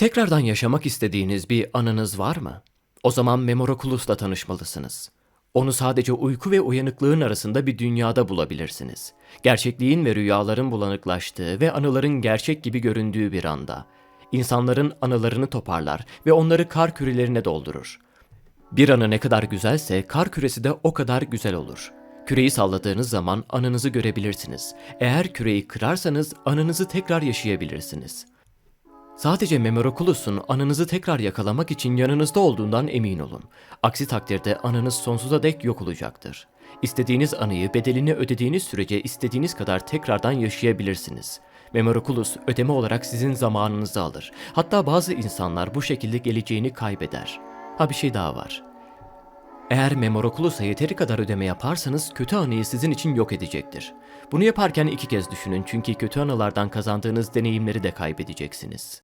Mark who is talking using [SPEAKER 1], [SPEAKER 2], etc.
[SPEAKER 1] Tekrardan yaşamak istediğiniz bir anınız var mı? O zaman Memorakulus'la tanışmalısınız. Onu sadece uyku ve uyanıklığın arasında bir dünyada bulabilirsiniz. Gerçekliğin ve rüyaların bulanıklaştığı ve anıların gerçek gibi göründüğü bir anda. İnsanların anılarını toparlar ve onları kar kürelerine doldurur. Bir anı ne kadar güzelse kar küresi de o kadar güzel olur. Küreyi salladığınız zaman anınızı görebilirsiniz. Eğer küreyi kırarsanız anınızı tekrar yaşayabilirsiniz. Sadece Memorakulus'un anınızı tekrar yakalamak için yanınızda olduğundan emin olun. Aksi takdirde anınız sonsuza dek yok olacaktır. İstediğiniz anıyı bedelini ödediğiniz sürece istediğiniz kadar tekrardan yaşayabilirsiniz. Memorakulus ödeme olarak sizin zamanınızı alır. Hatta bazı insanlar bu şekilde geleceğini kaybeder. Ha bir şey daha var. Eğer Memorakulus'a yeteri kadar ödeme yaparsanız kötü anıyı sizin için yok edecektir. Bunu yaparken iki kez düşünün çünkü kötü anılardan kazandığınız deneyimleri de kaybedeceksiniz.